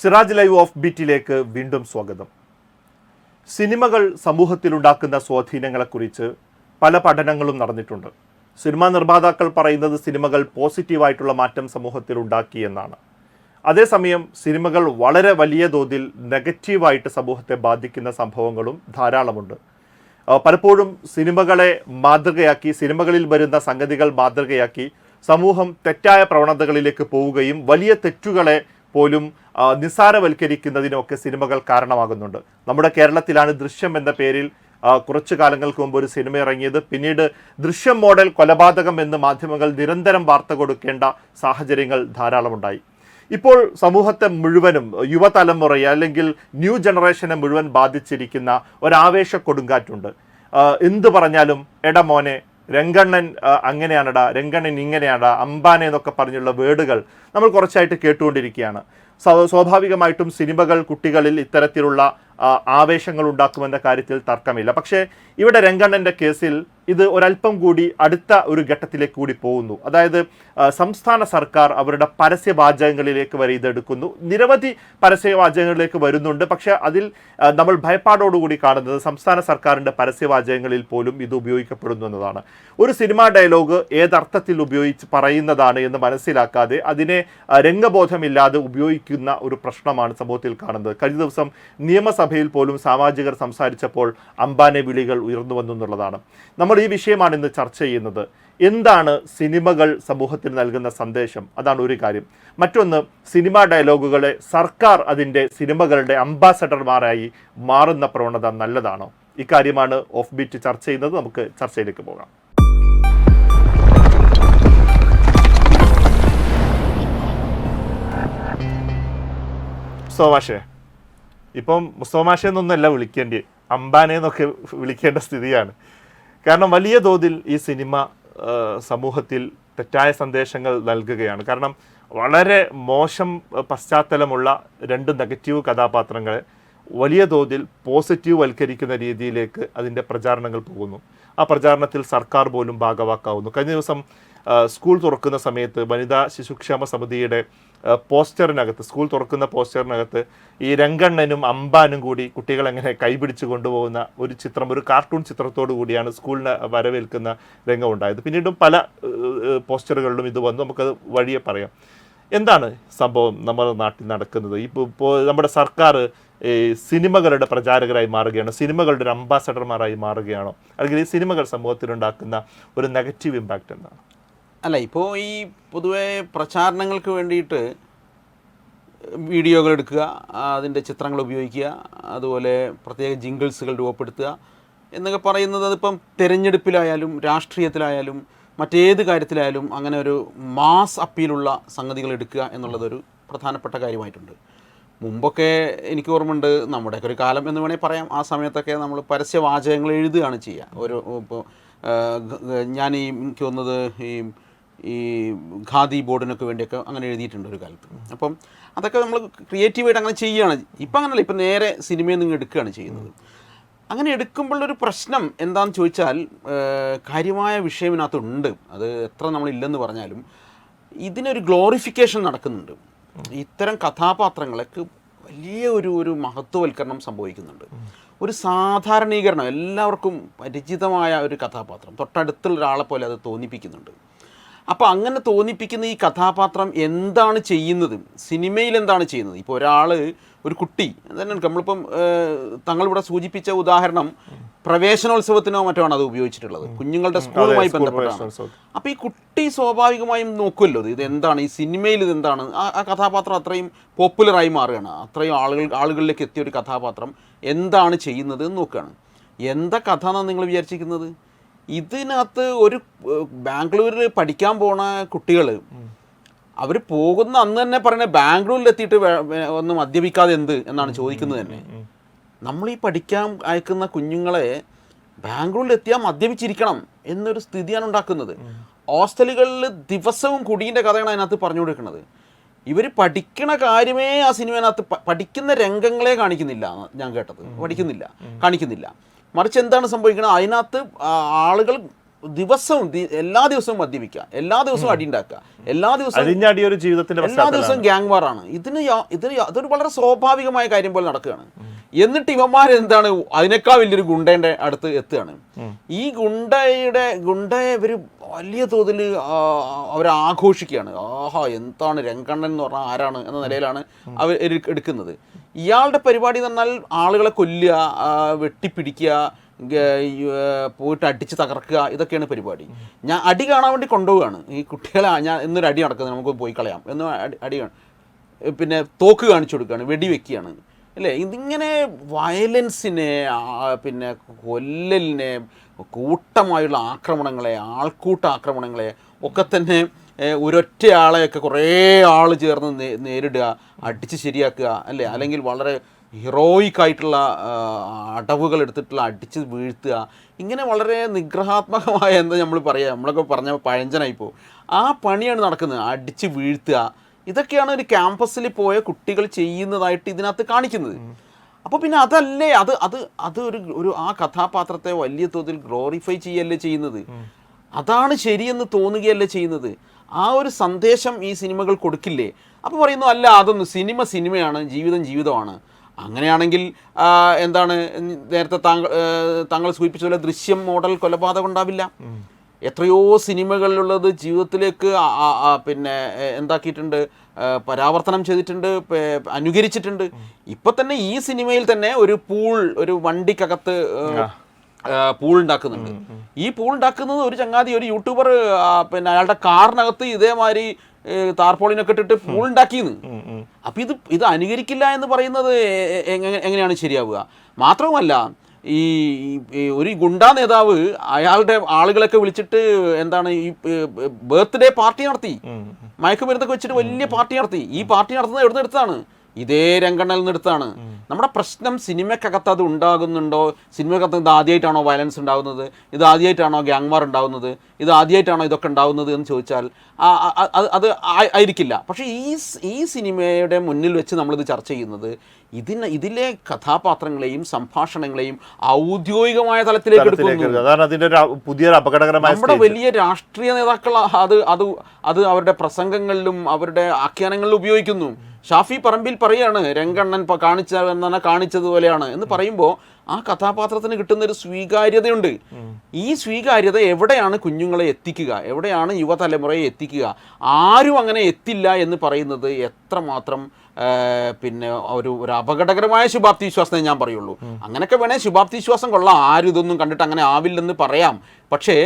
Siraj live of ബീറ്റിലേക്ക് വീണ്ടും സ്വാഗതം. സിനിമകൾ സമൂഹത്തിലുണ്ടാക്കുന്ന സ്വാധീനങ്ങളെക്കുറിച്ച് പല പഠനങ്ങളും നടന്നിട്ടുണ്ട്. സിനിമാ നിർമ്മാതാക്കൾ പറയുന്നത് സിനിമകൾ പോസിറ്റീവായിട്ടുള്ള മാറ്റം സമൂഹത്തിൽ ഉണ്ടാക്കി എന്നാണ്. അതേസമയം സിനിമകൾ വളരെ വലിയ തോതിൽ നെഗറ്റീവായിട്ട് സമൂഹത്തെ ബാധിക്കുന്ന സംഭവങ്ങളും ധാരാളമുണ്ട്. പലപ്പോഴും സിനിമകളെ മാതൃകയാക്കി സിനിമകളിൽ വരുന്ന സംഗതികൾ മാതൃകയാക്കി സമൂഹം തെറ്റായ പ്രവണതകളിലേക്ക് പോവുകയും വലിയ തെറ്റുകളെ പോലും നിസ്സാരവൽക്കരിക്കുന്നതിനൊക്കെ സിനിമകൾ കാരണമാകുന്നുണ്ട്. നമ്മുടെ കേരളത്തിലാണ് ദൃശ്യം എന്ന പേരിൽ കുറച്ചു കാലങ്ങൾക്ക് മുമ്പ് ഒരു സിനിമ ഇറങ്ങിയത്. പിന്നീട് ദൃശ്യം മോഡൽ കൊലപാതകം എന്ന് മാധ്യമങ്ങൾ നിരന്തരം വാർത്ത കൊടുക്കേണ്ട സാഹചര്യങ്ങൾ ധാരാളമുണ്ടായി. ഇപ്പോൾ സമൂഹത്തെ മുഴുവനും യുവതലമുറയെ അല്ലെങ്കിൽ ന്യൂ ജനറേഷനെ മുഴുവൻ ബാധിച്ചിരിക്കുന്ന ഒരാവേശ കൊടുങ്കാറ്റുണ്ട്. എന്തു പറഞ്ഞാലും എടാ മോനെ രംഗണ്ണൻ അങ്ങനെയാണടാ രംഗണ്ണൻ ഇങ്ങനെയാണടാ അംബാനെ എന്നൊക്കെ പറഞ്ഞുള്ള വേർഡുകൾ നമ്മൾ കുറച്ചായിട്ട് കേട്ടുകൊണ്ടിരിക്കുകയാണ്. സ്വാഭാവികമായിട്ടും സിനിമകൾ കുട്ടികളിൽ ഇത്തരത്തിലുള്ള ആവേശങ്ങൾ ഉണ്ടാക്കുമെന്ന കാര്യത്തിൽ തർക്കമില്ല. പക്ഷേ ഇവിടെ രംഗണ്ണന്റെ കേസിൽ ഇത് ഒരല്പം കൂടി അടുത്ത ഒരു ഘട്ടത്തിലേക്ക് കൂടി പോകുന്നു. അതായത് സംസ്ഥാന സർക്കാർ അവരുടെ പരസ്യ പരസ്യവാചകങ്ങളിലേക്ക് വരെ ഇതെടുക്കുന്നു നിരവധി പരസ്യവാചകങ്ങളിലേക്ക് വരുന്നുണ്ട്. പക്ഷേ അതിൽ നമ്മൾ ഭയപ്പാടോടുകൂടി കാണുന്നത് സംസ്ഥാന സർക്കാരിന്റെ പരസ്യവാചകങ്ങളിൽ പോലും ഇത് ഉപയോഗിക്കപ്പെടുന്നു എന്നതാണ്. ഒരു സിനിമാ ഡയലോഗ് ഏതർത്ഥത്തിൽ ഉപയോഗിച്ച് പറയുന്നതാണ് എന്ന് മനസ്സിലാക്കാതെ അതിനെ രംഗബോധമില്ലാതെ ഉപയോഗിക്കുന്ന ഒരു പ്രശ്നമാണ് സമൂഹത്തിൽ കാണുന്നത്. കഴിഞ്ഞ ദിവസം നിയമസഭയിൽ പോലും സാമാജികർ സംസാരിച്ചപ്പോൾ അംബാനെ വിളികൾ ഉയർന്നു വന്നു എന്നുള്ളതാണ്. നമ്മൾ ഈ വിഷയമാണ് ഇന്ന് ചർച്ച ചെയ്യുന്നത്. എന്താണ് സിനിമകൾ സമൂഹത്തിന് നൽകുന്ന സന്ദേശം? അതാണ് ഒരു കാര്യം. മറ്റൊന്ന് സിനിമാ ഡയലോഗുകളെ സർക്കാർ അതിന്റെ സിനിമകളുടെ അംബാസഡർമാരായി മാറുന്ന പ്രവണത നല്ലതാണോ? ഇക്കാര്യമാണ് ഓഫ് ബീറ്റ് ചർച്ച ചെയ്യുന്നത്. നമുക്ക് ചർച്ചയിലേക്ക് പോകാം. സോമാഷേ ഇപ്പം മുസ്തോമാഷ വിളിക്കേണ്ടി അംബാനെ എന്നൊക്കെ വിളിക്കേണ്ട സ്ഥിതിയാണ്. കാരണം വലിയ തോതിൽ ഈ സിനിമ സമൂഹത്തിൽ തെറ്റായ സന്ദേശങ്ങൾ നൽകുകയാണ്. കാരണം വളരെ മോശം പശ്ചാത്തലമുള്ള രണ്ട് നെഗറ്റീവ് കഥാപാത്രങ്ങളെ വലിയ തോതിൽ പോസിറ്റീവ് വൽക്കരിക്കുന്ന രീതിയിലേക്ക് അതിന്റെ പ്രചാരണങ്ങൾ പോകുന്നു. ആ പ്രചാരണത്തിൽ സർക്കാർ പോലും ഭാഗവാക്കാവുന്നു. കഴിഞ്ഞ ദിവസം സ്കൂൾ തുറക്കുന്ന സമയത്ത് വനിതാ ശിശുക്ഷേമ സമിതിയുടെ പോസ്റ്ററിനകത്ത് സ്കൂൾ തുറക്കുന്ന പോസ്റ്ററിനകത്ത് ഈ രംഗണ്ണനും അമ്പാനും കൂടി കുട്ടികളെങ്ങനെ കൈപിടിച്ച് കൊണ്ടുപോകുന്ന ഒരു ചിത്രം ഒരു കാർട്ടൂൺ ചിത്രത്തോടു കൂടിയാണ് സ്കൂളിനെ വരവേൽക്കുന്ന രംഗം ഉണ്ടായത്. പിന്നീടും പല പോസ്റ്ററുകളിലും ഇത് വന്നു. നമുക്കത് വഴിയെ പറയാം. എന്താണ് സംഭവം നമ്മുടെ നാട്ടിൽ നടക്കുന്നത്? ഇപ്പോൾ നമ്മുടെ സർക്കാർ സിനിമകളുടെ പ്രചാരകരായി മാറുകയാണോ. സിനിമകളുടെ ഒരു അംബാസഡർമാരായി മാറുകയാണോ? അല്ലെങ്കിൽ ഈ സിനിമകൾ സമൂഹത്തിലുണ്ടാക്കുന്ന ഒരു നെഗറ്റീവ് ഇമ്പാക്റ്റ് എന്താണ്? അല്ല ഇപ്പോൾ ഈ പൊതുവെ പ്രചാരണങ്ങൾക്ക് വേണ്ടിയിട്ട് വീഡിയോകൾ എടുക്കുക അതിന്റെ ചിത്രങ്ങൾ ഉപയോഗിക്കുക അതുപോലെ പ്രത്യേക ജിങ്കിൾസുകൾ രൂപപ്പെടുത്തുക എന്നൊക്കെ പറയുന്നത് അതിപ്പം തിരഞ്ഞെടുപ്പിലായാലും രാഷ്ട്രീയത്തിലായാലും മറ്റേത് കാര്യത്തിലായാലും അങ്ങനെ ഒരു മാസ് അപ്പീലുള്ള സംഗതികൾ എടുക്കുക എന്നുള്ളതൊരു പ്രധാനപ്പെട്ട കാര്യമായിട്ടുണ്ട്. മുമ്പൊക്കെ എനിക്ക് ഓർമ്മയുണ്ട് നമ്മുടെയൊക്കെ ഒരു കാലം എന്ന് വേണമെങ്കിൽ പറയാം. ആ സമയത്തൊക്കെ നമ്മൾ പരസ്യവാചകങ്ങൾ എഴുതുകയാണ് ചെയ്യുക. ഒരു ഇപ്പോൾ ഞാൻ ഈ എനിക്ക് തോന്നുന്നത് ഈ ഈ ഖാദി ബോർഡിനൊക്കെ വേണ്ടിയൊക്കെ അങ്ങനെ എഴുതിയിട്ടുണ്ട് ഒരു കാലത്ത്. അപ്പം അതൊക്കെ നമ്മൾ ക്രിയേറ്റീവായിട്ട് അങ്ങനെ ചെയ്യുകയാണ്. ഇപ്പം അങ്ങനെയല്ല ഇപ്പം നേരെ സിനിമയിൽ നിന്ന് എടുക്കുകയാണ് ചെയ്യുന്നത്. അങ്ങനെ എടുക്കുമ്പോഴൊരു പ്രശ്നം എന്താണെന്ന് ചോദിച്ചാൽ കാര്യമായ വിഷയം ഇതിനകത്തുണ്ട്. അത് എത്ര നമ്മളില്ലെന്ന് പറഞ്ഞാലും ഇതിനൊരു ഗ്ലോറിഫിക്കേഷൻ നടക്കുന്നുണ്ട്. ഇത്തരം കഥാപാത്രങ്ങൾക്ക് വലിയ ഒരു ഒരു മഹത്വവൽക്കരണം സംഭവിക്കുന്നുണ്ട്. ഒരു സാധാരണീകരണം എല്ലാവർക്കും പരിചിതമായ ഒരു കഥാപാത്രം തൊട്ടടുത്തുള്ള ഒരാളെ പോലെ അത് തോന്നിപ്പിക്കുന്നുണ്ട്. അപ്പോൾ അങ്ങനെ തോന്നിപ്പിക്കുന്ന ഈ കഥാപാത്രം എന്താണ് ചെയ്യുന്നത്? സിനിമയിൽ എന്താണ് ചെയ്യുന്നത്? ഇപ്പോൾ ഒരാൾ ഒരു കുട്ടി തന്നെ നമ്മളിപ്പം തങ്ങളിവിടെ സൂചിപ്പിച്ച ഉദാഹരണം പ്രവേശനോത്സവത്തിനോ മറ്റോ ആണ് അത് ഉപയോഗിച്ചിട്ടുള്ളത്. കുഞ്ഞുങ്ങളുടെ സ്കൂളുമായി ബന്ധപ്പെട്ടാണ്. അപ്പോൾ ഈ കുട്ടി സ്വാഭാവികമായും നോക്കുമല്ലോ ഇത് എന്താണ്? ഈ സിനിമയിൽ ഇത് എന്താണ്? ആ ആ കഥാപാത്രം അത്രയും പോപ്പുലറായി മാറുകയാണ്. അത്രയും ആളുകൾ ആളുകളിലേക്ക് എത്തിയ ഒരു കഥാപാത്രം എന്താണ് ചെയ്യുന്നത് എന്ന് നോക്കുകയാണ്. എന്താ കഥ എന്നാണ് നിങ്ങൾ വിചാരിച്ചിരിക്കുന്നത്? ഇതിനകത്ത് ഒരു ബാംഗ്ലൂരിൽ പഠിക്കാൻ പോണ കുട്ടികൾ അവർ പോകുന്ന അന്ന് തന്നെ പറയുന്നത് ബാംഗ്ലൂരിൽ എത്തിയിട്ട് ഒന്ന് മദ്യപിക്കാതെ എന്ത് എന്നാണ് ചോദിക്കുന്നത് തന്നെ. നമ്മൾ ഈ പഠിക്കാൻ അയക്കുന്ന കുഞ്ഞുങ്ങളെ ബാംഗ്ലൂരിൽ എത്തിയാൽ മദ്യപിച്ചിരിക്കണം എന്നൊരു സ്ഥിതിയാണ് ഉണ്ടാക്കുന്നത്. ഹോസ്റ്റലുകളിൽ ദിവസവും കുടീന്റെ കഥയാണ് അതിനകത്ത് പറഞ്ഞു കൊടുക്കുന്നത് ഇവർ പഠിക്കണ കാര്യമേ ആ സിനിമയിനകത്ത് പഠിക്കുന്ന രംഗങ്ങളെ കാണിക്കുന്നില്ല ഞാൻ കേട്ടത്. പഠിക്കുന്നില്ല കാണിക്കുന്നില്ല. മറിച്ച് എന്താണ് സംഭവിക്കുന്നത് അതിനകത്ത് ആളുകൾ ദിവസവും എല്ലാ ദിവസവും മദ്യപിക്കുക. എല്ലാ ദിവസവും അടി ഉണ്ടാക്കുക എല്ലാ ദിവസവും ജീവിതത്തിന്റെ എല്ലാ ദിവസവും ഗ്യാങ് വാറാണ് ഇതിന് ഇതിന് അതൊരു വളരെ സ്വാഭാവികമായ കാര്യം പോലെ നടക്കുകയാണ്. എന്നിട്ട് ഇവന്മാർ എന്താണ് അതിനേക്കാൾ വലിയൊരു ഗുണ്ടേന്റെ അടുത്ത് എത്തുകയാണ്. ഈ ഗുണ്ടയുടെ ഗുണ്ടയെ ഇവർ വലിയ തോതിൽ അവർ ആഘോഷിക്കുകയാണ്. ആഹാ എന്താണ് രംഗണ്ണൻ എന്ന് പറഞ്ഞാൽ ആരാണ് എന്ന നിലയിലാണ് അവർ എടുക്കുന്നത്. ഇയാളുടെ പരിപാടി എന്ന് പറഞ്ഞാൽ ആളുകളെ കൊല്ലുക വെട്ടിപ്പിടിക്കുക പോയിട്ട് അടിച്ച് തകർക്കുക ഇതൊക്കെയാണ് പരിപാടി. ഞാൻ അടി കാണാൻ വേണ്ടി കൊണ്ടുപോവുകയാണ്. ഈ കുട്ടികളെ ഞാൻ ഇന്നൊരു അടി നടക്കുന്നത് നമുക്ക് പോയി കളയാം. എന്ന് അടി അടി പിന്നെ തോക്ക് കാണിച്ചു കൊടുക്കുകയാണ് വെടിവെക്കുകയാണ്. അല്ലേ? ഇതിങ്ങനെ വയലൻസിനെ പിന്നെ കൊല്ലലിനെ കൂട്ടമായുള്ള ആക്രമണങ്ങളെ ആൾക്കൂട്ട ആക്രമണങ്ങളെ ഒക്കെ തന്നെ ഒരൊറ്റയാളെയൊക്കെ കുറേ ആൾ ചേർന്ന് നേരിടുക അടിച്ച് ശരിയാക്കുക അല്ലേ? അല്ലെങ്കിൽ വളരെ ഹീറോയിക് ആയിട്ടുള്ള അടവുകൾ എടുത്തിട്ടുള്ള അടിച്ച് വീഴ്ത്തുക ഇങ്ങനെ വളരെ നിഗ്രഹാത്മകമായ എന്താ നമ്മൾ പറയുക നമ്മളൊക്കെ പറഞ്ഞ പഴഞ്ചനായിപ്പോൾ ആ പണിയാണ് നടക്കുന്നത്. അടിച്ച് വീഴ്ത്തുക ഇതൊക്കെയാണ് ഒരു ക്യാമ്പസിൽ പോയ കുട്ടികൾ ചെയ്യുന്നതായിട്ട് ഇതിനകത്ത് കാണിക്കുന്നത്. അപ്പോൾ പിന്നെ അതല്ലേ അത് അത് അത് ഒരു ഒരു ആ കഥാപാത്രത്തെ വലിയ തോതിൽ ഗ്ലോറിഫൈ ചെയ്യല്ലേ ചെയ്യുന്നത്? അതാണ് ശരിയെന്ന് തോന്നുകയല്ലേ ചെയ്യുന്നത്? ആ ഒരു സന്ദേശം ഈ സിനിമകൾ കൊടുക്കില്ലേ? അപ്പോൾ പറയുന്നു അല്ല അതൊന്നും സിനിമ സിനിമയാണ് ജീവിതം ജീവിതമാണ്. അങ്ങനെയാണെങ്കിൽ എന്താണ് നേരത്തെ താങ്കൾ താങ്കൾ സൂചിപ്പിച്ച പോലെ ദൃശ്യം മോഡൽ കൊലപാതകം ഉണ്ടാവില്ല. എത്രയോ സിനിമകളിലുള്ളത് ജീവിതത്തിലേക്ക് പിന്നെ എന്താക്കിയിട്ടുണ്ട്. പരാവർത്തനം ചെയ്തിട്ടുണ്ട് അനുകരിച്ചിട്ടുണ്ട്. ഇപ്പൊ തന്നെ ഈ സിനിമയിൽ തന്നെ ഒരു പൂൾ ഒരു വണ്ടിക്കകത്ത് പൂൾ ഉണ്ടാക്കുന്നുണ്ട് ഈ പൂൾ ഉണ്ടാക്കുന്നത് ഒരു ചങ്ങാതി ഒരു യൂട്യൂബർ പിന്നെ അയാളുടെ കാറിനകത്ത് ഇതേമാതിരി താർപോളിനൊക്കെ ഇട്ടിട്ട് പൂൾ ഉണ്ടാക്കിയെന്ന് അപ്പൊ ഇത് ഇത് അനുകരിക്കില്ല എന്ന് പറയുന്നത് എങ്ങനെയാണ് ശരിയാവുക? മാത്രവുമല്ല ഈ ഈ ഒരു ഗുണ്ടാ നേതാവ് അയാളുടെ ആളുകളൊക്കെ വിളിച്ചിട്ട് എന്താണ് ഈ ബർത്ത്ഡേ പാർട്ടി നടത്തി. മയക്കുമരുന്നൊക്കെ വെച്ചിട്ട് വലിയ പാർട്ടി നടത്തി. ഈ പാർട്ടി നടത്തുന്നത് എവിടെ നിന്ന് എടുത്താണ് ഇതേ രംഗണ്ണൽ നിർത്താണ് നമ്മുടെ പ്രശ്നം സിനിമക്കകത്ത് അത് ഉണ്ടാകുന്നുണ്ടോ? സിനിമക്കകത്ത് ഇത് ആദ്യമായിട്ടാണോ വയലൻസ് ഉണ്ടാകുന്നത്? ഇത് ആദ്യമായിട്ടാണോ ഗ്യാങ്മാർ ഉണ്ടാകുന്നത്? ഇത് ആദ്യമായിട്ടാണോ ഇതൊക്കെ ഉണ്ടാകുന്നത് എന്ന് ചോദിച്ചാൽ അത് അത് ആയിരിക്കില്ല. പക്ഷേ ഈ ഈ സിനിമയുടെ മുന്നിൽ വെച്ച് നമ്മളിത് ചർച്ച ചെയ്യുന്നത് ഇതിന് ഇതിലെ കഥാപാത്രങ്ങളെയും സംഭാഷണങ്ങളെയും ഔദ്യോഗികമായ തലത്തിലേക്ക് എടുക്കുന്നു. പുതിയൊരു അപകടകരമായ നമ്മുടെ വലിയ രാഷ്ട്രീയ നേതാക്കൾ അത് അത് അത് അവരുടെ പ്രസംഗങ്ങളിലും അവരുടെ ആഖ്യാനങ്ങളിലും ഉപയോഗിക്കുന്നു. ഷാഫി പറമ്പിൽ പറയാണ് രംഗണ്ണൻ കാണിച്ച എന്നാണ് കാണിച്ചതുപോലെയാണ് എന്ന് പറയുമ്പോൾ ആ കഥാപാത്രത്തിന് കിട്ടുന്ന ഒരു സ്വീകാര്യതയുണ്ട്. ഈ സ്വീകാര്യത എവിടെയാണ് കുഞ്ഞുങ്ങളെ എത്തിക്കുക? എവിടെയാണ് യുവതലമുറയെ എത്തിക്കുക? ആരും അങ്ങനെ എത്തില്ല എന്ന് പറയുന്നത് എത്രമാത്രം പിന്നെ ഒരു ഒരു അപകടകരമായ ശുഭാപ്തി വിശ്വാസത്തെ ഞാൻ പറയുള്ളൂ. അങ്ങനെയൊക്കെ വേണേൽ ശുഭാപ്തി വിശ്വാസം കൊള്ളാം. ആരും ഇതൊന്നും കണ്ടിട്ട് അങ്ങനെ ആവില്ലെന്ന് പറയാം. പക്ഷേ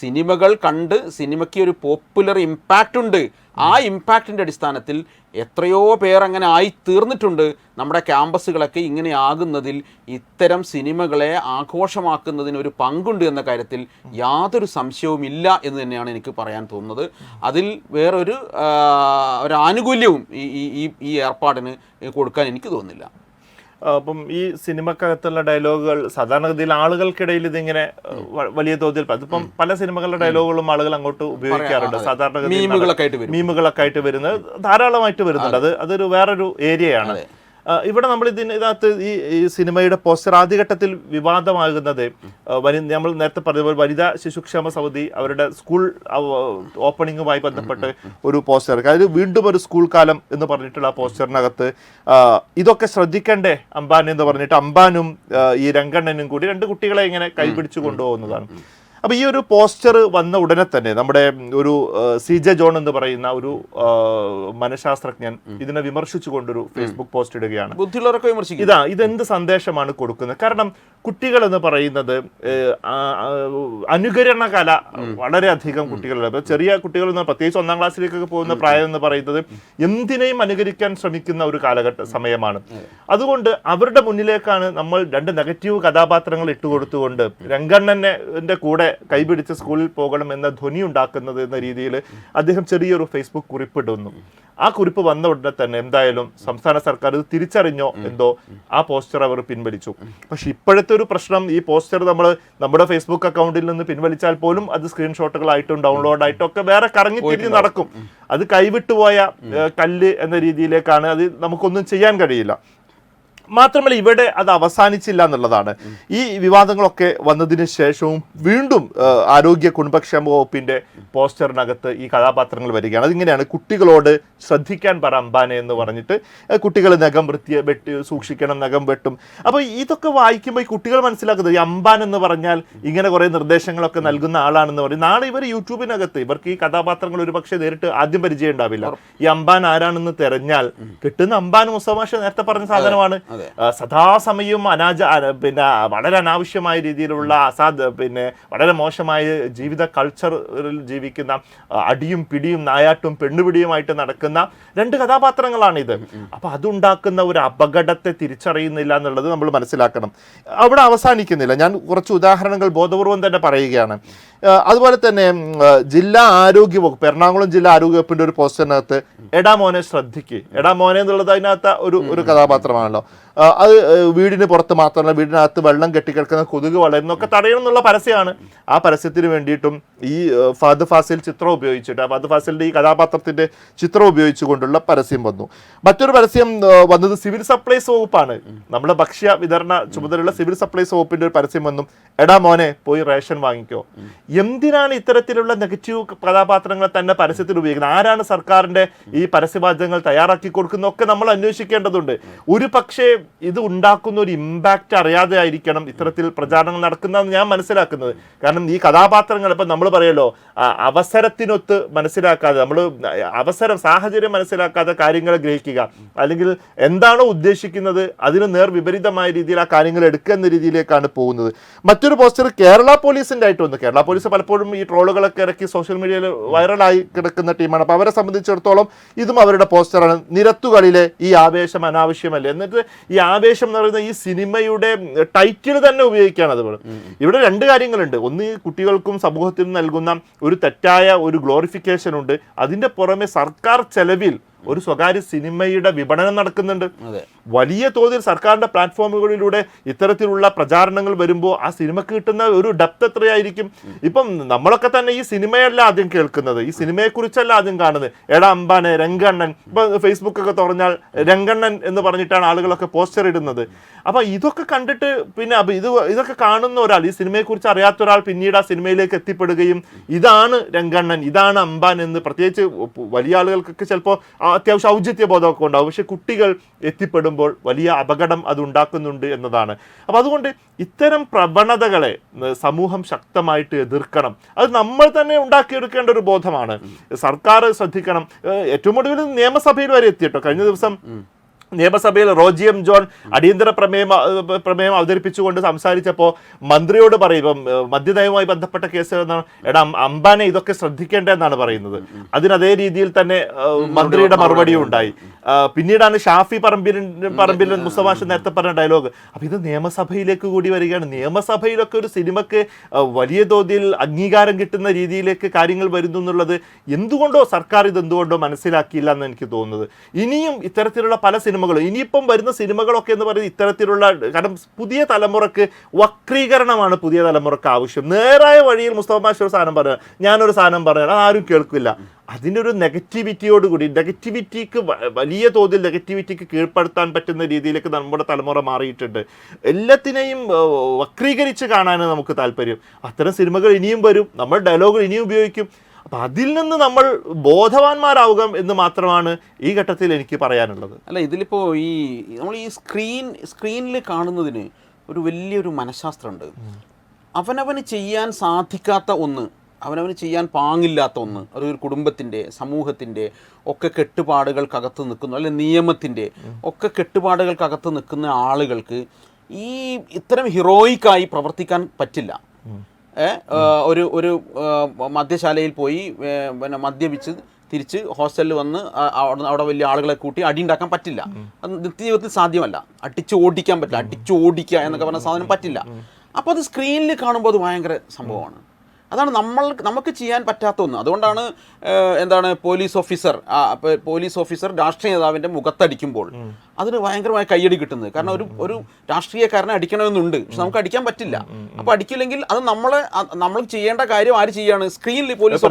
സിനിമകൾ കണ്ട് സിനിമയ്ക്ക് ഒരു പോപ്പുലർ ഇമ്പാക്റ്റ് ഉണ്ട്. ആ ഇമ്പാക്റ്റിന്റെ അടിസ്ഥാനത്തിൽ എത്രയോ പേർ അങ്ങനെ ആയി തീർന്നിട്ടുണ്ട്. നമ്മുടെ ക്യാമ്പസുകളൊക്കെ ഇങ്ങനെ ആകുന്നതിൽ ഇത്തരം സിനിമകളെ ആഘോഷമാക്കുന്നതിന് ഒരു പങ്കുണ്ട് എന്ന കാര്യത്തിൽ യാതൊരു സംശയവും ഇല്ല എന്ന് തന്നെയാണ് എനിക്ക് പറയാൻ തോന്നുന്നത്. അതിൽ വേറൊരു ഒരു ആനുകൂല്യവും ഈ ഈ ഏർപ്പാടിന് കൊടുക്കാൻ എനിക്ക് തോന്നുന്നില്ല. അപ്പം ഈ സിനിമക്കകത്തുള്ള ഡയലോഗുകൾ സാധാരണഗതിയിൽ ആളുകൾക്കിടയിൽ ഇതിങ്ങനെ വലിയ തോതിൽ അതിപ്പം പല സിനിമകളുടെ ഡയലോഗുകളും ആളുകൾ അങ്ങോട്ട് ഉപയോഗിക്കാറുണ്ട്. സാധാരണഗതിയിൽ മീമുകളൊക്കെ ആയിട്ട് വരുന്നത് ധാരാളമായിട്ട് വരുന്നുണ്ട്. അത്. അതൊരു വേറൊരു ഏരിയയാണ്. ഇവിടെ നമ്മൾ ഇതിന് ഇതിനകത്ത് ഈ ഈ സിനിമയുടെ പോസ്റ്റർ ആദ്യഘട്ടത്തിൽ വിവാദമാകുന്നത് വനി നമ്മൾ നേരത്തെ പറഞ്ഞ വനിതാ ശിശുക്ഷേമ സമിതി അവരുടെ സ്കൂൾ ഓപ്പണിങ്ങുമായി ബന്ധപ്പെട്ട് ഒരു പോസ്റ്റർ അതായത് വീണ്ടും ഒരു സ്കൂൾ കാലം എന്ന് പറഞ്ഞിട്ടുള്ള ആ പോസ്റ്ററിനകത്ത് ഇതൊക്കെ ശ്രദ്ധിക്കണ്ടേ അംബാൻ എന്ന് പറഞ്ഞിട്ട് അംബാനും ഈ രംഗണ്ണനും കൂടി രണ്ട് കുട്ടികളെ ഇങ്ങനെ കൈപിടിച്ചു കൊണ്ടുപോകുന്നതാണ്. അപ്പൊ ഈ ഒരു പോസ്റ്റർ വന്ന ഉടനെ തന്നെ നമ്മുടെ ഒരു സി ജെ ജോൺ എന്ന് പറയുന്ന ഒരു മനഃശാസ്ത്രജ്ഞൻ ഇതിനെ വിമർശിച്ചുകൊണ്ടൊരു ഫേസ്ബുക്ക് പോസ്റ്റ് ഇടുകയാണ്. ബുദ്ധിയുള്ളവരൊക്കെ വിമർശിക്കും. ഇതാ ഇതെന്ത് സന്ദേശമാണ് കൊടുക്കുന്നത്? കാരണം കുട്ടികൾ എന്ന് പറയുന്നത് അനുകരണ കല വളരെയധികം കുട്ടികളുണ്ട് ചെറിയ കുട്ടികൾ പ്രത്യേകിച്ച് ഒന്നാം ക്ലാസ്സിലേക്കൊക്കെ പോകുന്ന പ്രായം എന്ന് പറയുന്നത് എന്തിനേയും അനുകരിക്കാൻ ശ്രമിക്കുന്ന ഒരു കാലഘട്ട സമയമാണ്. അതുകൊണ്ട് അവരുടെ മുന്നിലേക്കാണ് നമ്മൾ രണ്ട് നെഗറ്റീവ് കഥാപാത്രങ്ങൾ ഇട്ടുകൊടുത്തുകൊണ്ട് രംഗണ്ണനെ കൂടെ കൈപിടിച്ച് സ്കൂളിൽ പോകണം എന്ന ധ്വനി ഉണ്ടാക്കുന്നത് എന്ന രീതിയിൽ അദ്ദേഹം ചെറിയൊരു ഫേസ്ബുക്ക് കുറിപ്പിടുന്നു. ആ കുറിപ്പ് വന്ന ഉടനെ തന്നെ എന്തായാലും സംസ്ഥാന സർക്കാർ ഇത് തിരിച്ചറിഞ്ഞോ എന്തോ ആ പോസ്റ്റർ അവർ പിൻവലിച്ചു. പക്ഷെ ഇപ്പോഴത്തെ ഒരു പ്രശ്നം ഈ പോസ്റ്റർ നമ്മൾ നമ്മുടെ ഫേസ്ബുക്ക് അക്കൗണ്ടിൽ നിന്ന് പിൻവലിച്ചാൽ പോലും അത് സ്ക്രീൻഷോട്ടുകളായിട്ടും ഡൗൺലോഡ് ആയിട്ടും ഒക്കെ വേറെ കറങ്ങി തിരിഞ്ഞ് നടക്കും. അത് കൈവിട്ടുപോയ കല്ല് എന്ന രീതിയിലേക്കാണ് അത് നമുക്കൊന്നും ചെയ്യാൻ കഴിയില്ല. മാത്രമല്ല ഇവിടെ അത് അവസാനിച്ചില്ല എന്നുള്ളതാണ്. ഈ വിവാദങ്ങളൊക്കെ വന്നതിന് ശേഷവും വീണ്ടും ആരോഗ്യ കുടുംബക്ഷേമ വകുപ്പിന്റെ പോസ്റ്ററിനകത്ത് ഈ കഥാപാത്രങ്ങൾ വരികയാണ്. അതിങ്ങനെയാണ് കുട്ടികളോട് ശ്രദ്ധിക്കാൻ പറ അംബാനെ എന്ന് പറഞ്ഞിട്ട് കുട്ടികൾ നഖം വൃത്തിയെ വെട്ടി സൂക്ഷിക്കണം നഖം വെട്ടും. അപ്പോൾ ഇതൊക്കെ വായിക്കുമ്പോൾ ഈ കുട്ടികൾ മനസ്സിലാക്കുന്നത് ഈ അംബാൻ എന്ന് പറഞ്ഞാൽ ഇങ്ങനെ കുറേ നിർദ്ദേശങ്ങളൊക്കെ നൽകുന്ന ആളാണെന്ന് പറയും. നാളെ ഇവർ യൂട്യൂബിനകത്ത് ഇവർക്ക് ഈ കഥാപാത്രങ്ങൾ ഒരു പക്ഷേ നേരിട്ട് ആദ്യം പരിചയം ഉണ്ടാവില്ല. ഈ അംബാൻ ആരാണെന്ന് തെരഞ്ഞാൽ കിട്ടുന്ന അംബാൻ മുസമാഷ നേരത്തെ പറഞ്ഞ സാധനമാണ്. സദാസമയവും അനാജ പിന്നെ വളരെ അനാവശ്യമായ രീതിയിലുള്ള അസാദ് പിന്നെ വളരെ മോശമായ ജീവിത കൾച്ചറിൽ ജീവിക്കുന്ന അടിയും പിടിയും നായാട്ടും പെണ്ണുപിടിയുമായിട്ട് നടക്കുന്ന രണ്ട് കഥാപാത്രങ്ങളാണിത്. അപ്പൊ അതുണ്ടാക്കുന്ന ഒരു അപകടത്തെ തിരിച്ചറിയുന്നില്ല എന്നുള്ളത് നമ്മൾ മനസ്സിലാക്കണം. അവിടെ അവസാനിക്കുന്നില്ല. ഞാൻ കുറച്ച് ഉദാഹരണങ്ങൾ ബോധപൂർവം തന്നെ പറയുകയാണ്. അതുപോലെ തന്നെ ജില്ലാ ആരോഗ്യ വകുപ്പ് എറണാകുളം ജില്ലാ ആരോഗ്യ വകുപ്പിന്റെ ഒരു പോസ്റ്ററിനകത്ത് എടാ മോനെ ശ്രദ്ധിക്ക്. എടാ മോനെ എന്നുള്ളത് അതിനകത്ത് ഒരു ഒരു കഥാപാത്രമാണല്ലോ. അത് വീടിന് പുറത്ത് മാത്രമല്ല വീടിനകത്ത് വെള്ളം കെട്ടിക്കിടക്കുന്ന കൊതുക് വളരുന്നൊക്കെ തടയണം എന്നുള്ള പരസ്യമാണ്. ആ പരസ്യത്തിന് വേണ്ടിയിട്ടും ഈ ഫാദ് ഫാസിൽ ചിത്രം ഉപയോഗിച്ചിട്ട് ആ ഫാസിലിന്റെ ഈ കഥാപാത്രത്തിന്റെ ചിത്രം ഉപയോഗിച്ചുകൊണ്ടുള്ള പരസ്യം വന്നു. മറ്റൊരു പരസ്യം വന്നത് സിവിൽ സപ്ലൈസ് വകുപ്പാണ്. നമ്മുടെ ഭക്ഷ്യ വിതരണ ചുമതലയുള്ള സിവിൽ സപ്ലൈസ് വകുപ്പിന്റെ ഒരു പരസ്യം വന്നു. എടാ മോനെ പോയി റേഷൻ വാങ്ങിക്കോ. എന്തിനാണ് ഇത്തരത്തിലുള്ള നെഗറ്റീവ് കഥാപാത്രങ്ങളെ തന്നെ പരസ്യത്തിൽ ഉപയോഗിക്കുന്നത്? ആരാണ് സർക്കാരിന്റെ ഈ പരസ്യവാചകങ്ങൾ തയ്യാറാക്കി കൊടുക്കുന്നതൊക്കെ നമ്മൾ അന്വേഷിക്കേണ്ടതുണ്ട്. ഒരു പക്ഷേ ഇത് ഉണ്ടാക്കുന്ന ഒരു ഇമ്പാക്റ്റ് അറിയാതെ ആയിരിക്കണം ഇത്തരത്തിൽ പ്രചാരണങ്ങൾ നടക്കുന്നതെന്ന് ഞാൻ മനസ്സിലാക്കുന്നത്. കാരണം ഈ കഥാപാത്രങ്ങൾ ഇപ്പം നമ്മൾ പറയല്ലോ അവസരത്തിനൊത്ത് മനസ്സിലാക്കാതെ നമ്മൾ അവസരം സാഹചര്യം മനസ്സിലാക്കാതെ കാര്യങ്ങൾ ഗ്രഹിക്കുക. അല്ലെങ്കിൽ എന്താണോ ഉദ്ദേശിക്കുന്നത് അതിന് നേർ വിപരീതമായ രീതിയിൽ ആ കാര്യങ്ങൾ എടുക്കുക എന്ന രീതിയിലേക്കാണ് പോകുന്നത്. മറ്റൊരു പോസ്റ്റർ കേരള പോലീസിന്റെ ആയിട്ട് വന്നു. കേരള പോലീസ് പലപ്പോഴും ഈ ട്രോളുകളൊക്കെ ഇറക്കി സോഷ്യൽ മീഡിയയിൽ വൈറലായി കിടക്കുന്ന ടീമാണ്. അപ്പോൾ അവരെ സംബന്ധിച്ചിടത്തോളം ഇതും അവരുടെ പോസ്റ്ററാണ്. നിരത്തുകളിലെ ഈ ആവേശം അനാവശ്യമല്ല? എന്നിട്ട് ഈ ആവേശം എന്ന് പറയുന്ന ഈ സിനിമയുടെ ടൈറ്റിൽ തന്നെ ഉപയോഗിക്കുകയാണ് അതുപോലെ. ഇവിടെ രണ്ട് കാര്യങ്ങളുണ്ട്. ഒന്ന് കുട്ടികൾക്കും സമൂഹത്തിനും നൽകുന്ന ഒരു തെറ്റായ ഒരു ഗ്ലോറിഫിക്കേഷൻ ഉണ്ട് അതിന്റെ പുറമെ സർക്കാർ ചെലവിൽ ഒരു സ്വകാര്യ സിനിമയുടെ വിപണനം നടക്കുന്നുണ്ട്. അതെ. വലിയ തോതിൽ സർക്കാരിന്റെ പ്ലാറ്റ്ഫോമുകളിലൂടെ ഇത്തരത്തിലുള്ള പ്രചാരണങ്ങൾ വരുമ്പോൾ ആ സിനിമക്ക് കിട്ടുന്ന ഒരു ഡെപ്ത് എത്രയായിരിക്കും? ഇപ്പം നമ്മളൊക്കെ തന്നെ ഈ സിനിമയല്ല ആദ്യം കേൾക്കുന്നത്. ഈ സിനിമയെ കുറിച്ചല്ല ആദ്യം കാണുന്നത്. എടാ അമ്പാനെ രംഗണ്ണൻ. ഇപ്പൊ ഫേസ്ബുക്ക് ഒക്കെ തുറഞ്ഞാൽ രംഗണ്ണൻ എന്ന് പറഞ്ഞിട്ടാണ് ആളുകളൊക്കെ പോസ്റ്റർ ഇടുന്നത്. അപ്പൊ ഇതൊക്കെ കണ്ടിട്ട് പിന്നെ ഇത് ഇതൊക്കെ കാണുന്ന ഒരാൾ ഈ സിനിമയെ കുറിച്ച് അറിയാത്ത ഒരാൾ പിന്നീട് ആ സിനിമയിലേക്ക് എത്തിപ്പെടുകയും ഇതാണ് രംഗണ്ണൻ ഇതാണ് അമ്പാൻ എന്ന് പ്രത്യേകിച്ച് വലിയ ആളുകൾക്കൊക്കെ ചിലപ്പോൾ അത്യാവശ്യം ഔചിത്യ ബോധമൊക്കെ ഉണ്ടാവും. പക്ഷെ കുട്ടികൾ എത്തിപ്പെടുമ്പോൾ വലിയ അപകടം അത് ഉണ്ടാക്കുന്നുണ്ട് എന്നതാണ്. അപ്പം അതുകൊണ്ട് ഇത്തരം പ്രവണതകളെ സമൂഹം ശക്തമായിട്ട് എതിർക്കണം. അത് നമ്മൾ തന്നെ ഉണ്ടാക്കിയെടുക്കേണ്ട ഒരു ബോധമാണ്. സർക്കാർ ശ്രദ്ധിക്കണം. ഏറ്റവും ഒടുവിൽ നിയമസഭയിൽ വരെ എത്തിയിട്ടോ? കഴിഞ്ഞ ദിവസം നിയമസഭയിൽ റോജിയം ജോൺ അടിയന്തര പ്രമേയം പ്രമേയം അവതരിപ്പിച്ചുകൊണ്ട് സംസാരിച്ചപ്പോൾ മന്ത്രിയോട് പറയും ഇപ്പം മദ്യനയവുമായി ബന്ധപ്പെട്ട കേസ് എന്നാണ്. എടാ അംബാനെ ഇതൊക്കെ ശ്രദ്ധിക്കേണ്ടതെന്നാണ് പറയുന്നത്. അതിന് അതേ രീതിയിൽ തന്നെ മന്ത്രിയുടെ മറുപടിയും ഉണ്ടായി. പിന്നീടാണ് ഷാഫി പറമ്പിൽ പറമ്പിൽ മുസ്തഫാഷ് നേരത്തെ പറഞ്ഞ ഡയലോഗ്. അപ്പൊ ഇത് നിയമസഭയിലേക്ക് കൂടി വരികയാണ്. നിയമസഭയിലൊക്കെ ഒരു സിനിമക്ക് വലിയ തോതിൽ അംഗീകാരം കിട്ടുന്ന രീതിയിലേക്ക് കാര്യങ്ങൾ വരുന്നു എന്നുള്ളത് എന്തുകൊണ്ടോ സർക്കാർ ഇത് എന്തുകൊണ്ടോ മനസ്സിലാക്കിയില്ല എന്ന് എനിക്ക് തോന്നുന്നത്. ഇനിയും ഇത്തരത്തിലുള്ള പല സിനിമകളും. ഇനിയിപ്പം വരുന്ന സിനിമകളൊക്കെ എന്ന് പറയുന്നത് ഇത്തരത്തിലുള്ള കാരണം പുതിയ തലമുറയ്ക്ക് വക്രീകരണമാണ് പുതിയ തലമുറയ്ക്ക് ആവശ്യം. നേരായ വഴിയിൽ മുസ്തഫ മാഷ് ഒരു സാധനം പറയുക ഞാനൊരു സാധനം പറഞ്ഞാൽ ആരും കേൾക്കില്ല. അതിന്റെ ഒരു നെഗറ്റിവിറ്റിയോട് കൂടി നെഗറ്റിവിറ്റിക്ക് വലിയ തോതിൽ നെഗറ്റിവിറ്റിക്ക് കീഴ്പ്പെടുത്താൻ പറ്റുന്ന രീതിയിലേക്ക് നമ്മുടെ തലമുറ മാറിയിട്ടുണ്ട്. എല്ലാത്തിനെയും വക്രീകരിച്ച് കാണാനാണ് നമുക്ക് താല്പര്യം. അത്തരം സിനിമകൾ ഇനിയും വരും. നമ്മൾ ഡയലോഗ് ഇനിയും ഉപയോഗിക്കും. അപ്പം അതിൽ നിന്ന് നമ്മൾ ബോധവാന്മാരാവുക എന്ന് മാത്രമാണ് ഈ ഘട്ടത്തിൽ എനിക്ക് പറയാനുള്ളത്. അല്ല ഇതിലിപ്പോൾ ഈ നമ്മൾ ഈ സ്ക്രീൻ സ്ക്രീനിൽ കാണുന്നതിന് ഒരു വലിയൊരു മനഃശാസ്ത്രമുണ്ട്. അവനവന് ചെയ്യാൻ സാധിക്കാത്ത ഒന്ന് അവനവന് ചെയ്യാൻ പാങ്ങില്ലാത്ത ഒന്ന് അതൊരു ഒരു കുടുംബത്തിന്റെ സമൂഹത്തിന്റെ ഒക്കെ കെട്ടുപാടുകൾക്കകത്ത് നിൽക്കുന്ന അല്ലെ നിയമത്തിന്റെ ഒക്കെ കെട്ടുപാടുകൾക്കകത്ത് നിൽക്കുന്ന ആളുകൾക്ക് ഈ ഇത്തരം ഹീറോയിക്കായി പ്രവർത്തിക്കാൻ പറ്റില്ല. ഒരു ഒരു മദ്യശാലയിൽ പോയി പിന്നെ മദ്യപിച്ച് തിരിച്ച് ഹോസ്റ്റലിൽ വന്ന് അവിടെ വലിയ ആളുകളെ കൂട്ടി അടി ഉണ്ടാക്കാൻ പറ്റില്ല നിത്യജീവിതത്തിൽ സാധ്യമല്ല. അടിച്ച് ഓടിക്കാൻ പറ്റില്ല. അടിച്ച് ഓടിക്കുക എന്നൊക്കെ പറഞ്ഞ സാധനം പറ്റില്ല. അപ്പോൾ അത് സ്ക്രീനിൽ കാണുമ്പോൾ അത് ഭയങ്കര സംഭവമാണ്. അതാണ് നമ്മൾ നമുക്ക് ചെയ്യാൻ പറ്റാത്ത ഒന്ന്. അതുകൊണ്ടാണ് എന്താണ് പോലീസ് ഓഫീസർ പോലീസ് ഓഫീസർ രാഷ്ട്രീയ നേതാവിന്റെ മുഖത്തടിക്കുമ്പോൾ അതിന് ഭയങ്കരമായ കയ്യടി കിട്ടുന്നത്. കാരണം ഒരു ഒരു രാഷ്ട്രീയക്കാരനെ അടിക്കണമെന്നുണ്ട്. പക്ഷെ നമുക്ക് അടിക്കാൻ പറ്റില്ല. അപ്പൊ അടിക്കില്ലെങ്കിൽ അത് നമ്മളെ നമ്മൾ ചെയ്യേണ്ട കാര്യം ആര് ചെയ്യാണ്? സ്ക്രീനിൽ പോലീസ്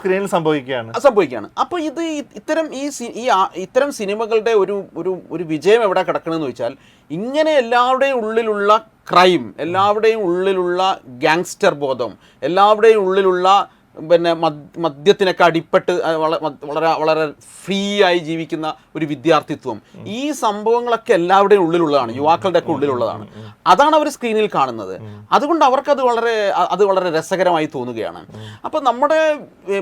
സ്ക്രീനിൽ സംഭവിക്കുകയാണ്. സംഭവിക്കുകയാണ്. അപ്പോൾ ഇത് ഇത്തരം ഈ ഇത്തരം സിനിമകളുടെ ഒരു ഒരു ഒരു വിജയം എവിടെ കിടക്കണമെന്ന് വെച്ചാൽ ഇങ്ങനെ എല്ലാവരുടെയും ഉള്ളിലുള്ള ക്രൈം എല്ലാവരുടെയും ഉള്ളിലുള്ള ഗാങ്സ്റ്റർ ബോധം എല്ലാവരുടെയും ഉള്ളിലുള്ള പിന്നെ മദ്- മദ്യത്തിനൊക്കെ അടിപ്പെട്ട് വളരെ വളരെ ഫ്രീ ആയി ജീവിക്കുന്ന ഒരു വിദ്യാർത്ഥിത്വം. ഈ സംഭവങ്ങളൊക്കെ എല്ലാവരുടെയും ഉള്ളിലുള്ളതാണ് യുവാക്കളുടെ ഒക്കെ ഉള്ളിലുള്ളതാണ് അതാണ് അവർ സ്ക്രീനിൽ കാണുന്നത്. അതുകൊണ്ട് അവർക്കത് വളരെ അത് വളരെ രസകരമായി തോന്നുകയാണ്. അപ്പം നമ്മുടെ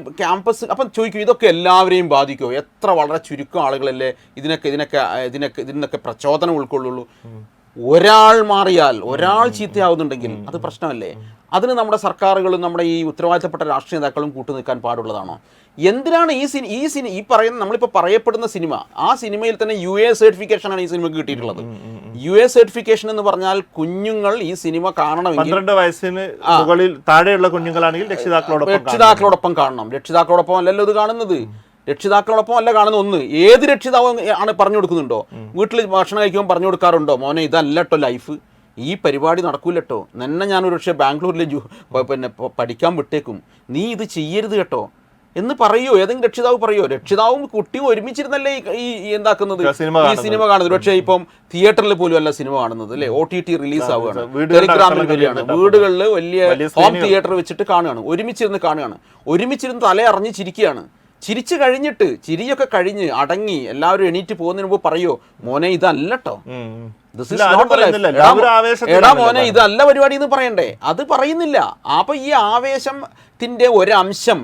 ക്യാമ്പസ് അപ്പം ചോദിക്കും ഇതൊക്കെ എല്ലാവരെയും ബാധിക്കുമോ എത്ര വളരെ ചുരുക്കം ആളുകളല്ലേ ഇതിനൊക്കെ ഇതിനൊക്കെ ഇതിനൊക്കെ ഇതിനൊക്കെ പ്രചോദനം ഉൾക്കൊള്ളുള്ളൂ? ഒരാൾ മാറിയാൽ ഒരാൾ ചീത്തയാവുന്നുണ്ടെങ്കിൽ അത് പ്രശ്നമല്ലേ? അതിന് നമ്മുടെ സർക്കാരുകളും നമ്മുടെ ഈ ഉത്തരവാദിത്തപ്പെട്ട രാഷ്ട്രീയ നേതാക്കളും കൂട്ടു നിൽക്കാൻ പാടുള്ളതാണോ? എന്തിനാണ് ഈ സിനി ഈ സിനി ഈ പറയുന്ന നമ്മളിപ്പോൾ പറയപ്പെടുന്ന സിനിമ ആ സിനിമയിൽ തന്നെ യു എ സർട്ടിഫിക്കേഷനാണ് ഈ സിനിമയ്ക്ക് കിട്ടിയിട്ടുള്ളത്. യു എ സർട്ടിഫിക്കേഷൻ എന്ന് പറഞ്ഞാൽ കുഞ്ഞുങ്ങൾ ഈ സിനിമ കാണണമെങ്കിൽ പന്ത്രണ്ട് വയസ്സിന് മുകളിൽ താഴെയുള്ള കുഞ്ഞുങ്ങളാണെങ്കിൽ രക്ഷിതാക്കളോടൊപ്പം രക്ഷിതാക്കളോടൊപ്പം കാണണം. രക്ഷിതാക്കളോടൊപ്പം അല്ലല്ലോ ഇത് കാണുന്നത്. രക്ഷിതാക്കളോടൊപ്പം അല്ല കാണുന്ന ഒന്ന്. ഏത് രക്ഷിതാവും ആണ് പറഞ്ഞു കൊടുക്കുന്നുണ്ടോ? വീട്ടിൽ ഭക്ഷണം കഴിക്കുമ്പോൾ പറഞ്ഞു കൊടുക്കാറുണ്ടോ? മോനെ ഇതല്ല കേട്ടോ ലൈഫ്. ഈ പരിപാടി നടക്കൂലട്ടോ നിന്നെ ഞാൻ ഒരു പക്ഷേ ബാംഗ്ലൂരിൽ ജു പിന്നെ പഠിക്കാൻ വിട്ടേക്കും. നീ ഇത് ചെയ്യരുത് കേട്ടോ. എന്ന് പറയോ? ഏതെങ്കിലും രക്ഷിതാവ് പറയോ? രക്ഷിതാവും കുട്ടിയും ഒരുമിച്ചിരുന്നല്ലേ ഈ- എന്താക്കുന്നത്? ഈ സിനിമ കാണുന്നത്. പക്ഷേ ഇപ്പം തിയേറ്ററിൽ പോലും അല്ല സിനിമ കാണുന്നത് അല്ലേ? ഒ ടി ടി റിലീസ് ആവുകയാണ്. ടെലിഗ്രാമിൽ വരികയാണ്. വീടുകളിൽ വലിയ വലിയ ഹോം തിയേറ്റർ വെച്ചിട്ട് കാണുകയാണ്. ഒരുമിച്ചിരുന്ന് കാണുകയാണ്. ഒരുമിച്ചിരുന്ന് തല അറിഞ്ഞ് ചിരിക്കുകയാണ്. ചിരിച്ചു കഴിഞ്ഞിട്ട് ചിരിയൊക്കെ കഴിഞ്ഞ് അടങ്ങി എല്ലാവരും എണീറ്റ് പോകുന്നതിന് മുമ്പ് പറയോ മോനെ ഇതല്ലട്ടോ. എടാ മോനെ ഇതല്ല പരിപാടി എന്ന് പറയണ്ടേ. അത് പറയുന്നില്ല. അപ്പൊ ഈ ആവേശത്തിന്റെ ഒരംശം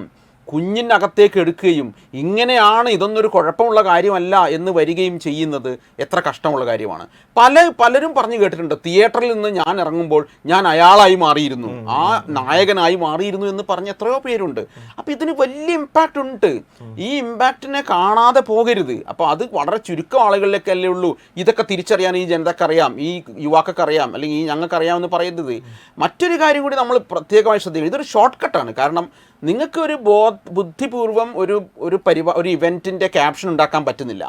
കുഞ്ഞിനകത്തേക്ക് എടുക്കുകയും ഇങ്ങനെയാണ് ഇതൊന്നൊരു കുഴപ്പമുള്ള കാര്യമല്ല എന്ന് വരികയും ചെയ്യുന്നത് എത്ര കഷ്ടമുള്ള കാര്യമാണ്. പല പലരും പറഞ്ഞു കേട്ടിട്ടുണ്ട് തിയേറ്ററിൽ നിന്ന് ഞാൻ ഇറങ്ങുമ്പോൾ ഞാൻ അയാളായി മാറിയിരുന്നു. ആ നായകനായി മാറിയിരുന്നു എന്ന് പറഞ്ഞ എത്രയോ പേരുണ്ട്. അപ്പം ഇതിന് വലിയ ഇമ്പാക്റ്റ് ഉണ്ട്. ഈ ഇമ്പാക്റ്റിനെ കാണാതെ പോകരുത്. അപ്പോൾ അത് വളരെ ചുരുക്കം ആളുകളിലേക്ക് അല്ലേ ഉള്ളൂ. ഇതൊക്കെ തിരിച്ചറിയാൻ ഈ ജനതക്കറിയാം ഈ യുവാക്കൾക്കറിയാം അല്ലെങ്കിൽ ഈ ഞങ്ങൾക്കറിയാമെന്ന് പറയരുത് മറ്റൊരു കാര്യം കൂടി നമ്മൾ പ്രത്യേകമായി ശ്രദ്ധിക്കണം. ഇതൊരു ഷോർട്ട് കട്ടാണ് കാരണം നിങ്ങൾക്ക് ഒരു ബോ ബുദ്ധിപൂർവം ഒരു ഒരു പരിപാ ഒരു ഇവന്റിന്റെ ക്യാപ്ഷൻ ഉണ്ടാക്കാൻ പറ്റുന്നില്ല.